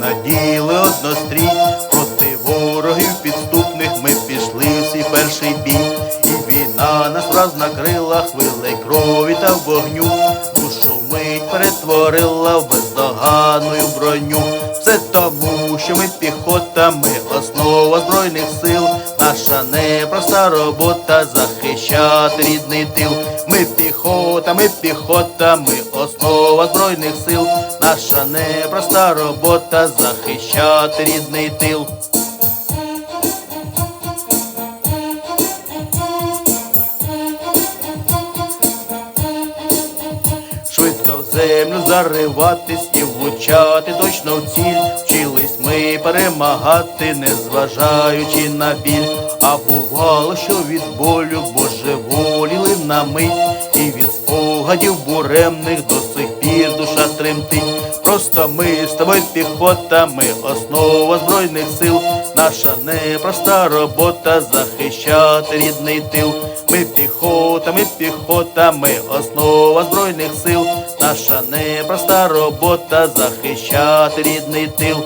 наділи однострій. Душу мить перетворила в бездоганну броню. Все тому, що ми піхота, ми основа збройних сил. Наша непроста робота захищати рідний тил. Ми піхота, ми піхота, ми основа збройних сил. Наша непроста робота захищати рідний тил. Землю зариватись і влучати точно в ціль. Вчились ми перемагати, не зважаючи на біль. А бувало, що від болю божеволіли на мить, і від спогадів буремних до сих пір душа тремтить. Просто ми з тобою піхота, ми основа збройних сил. Наша непроста робота захищати рідний тил. Ми піхота, ми піхота, ми основа збройних сил. Наша непроста робота захищати рідний тил.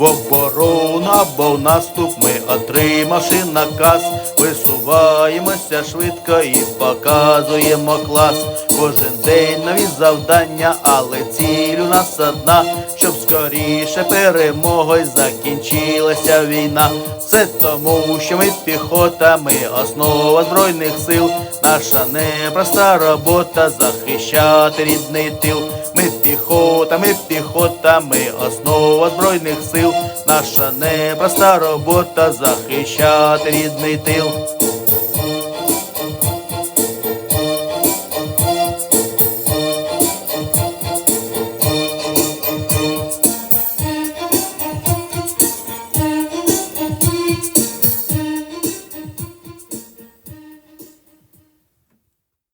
В оборону або в наступ ми отримавши наказ, висуваємося швидко і показуємо клас. Кожен день нові завдання, але ціль у нас одна, щоб скоріше перемогою закінчилася війна. Все тому, що ми піхота, ми основа збройних сил. Наша непроста робота захищати рідний тил. Ми піхота, ми піхота, ми основа збройних сил. Наша непроста робота захищати рідний тил.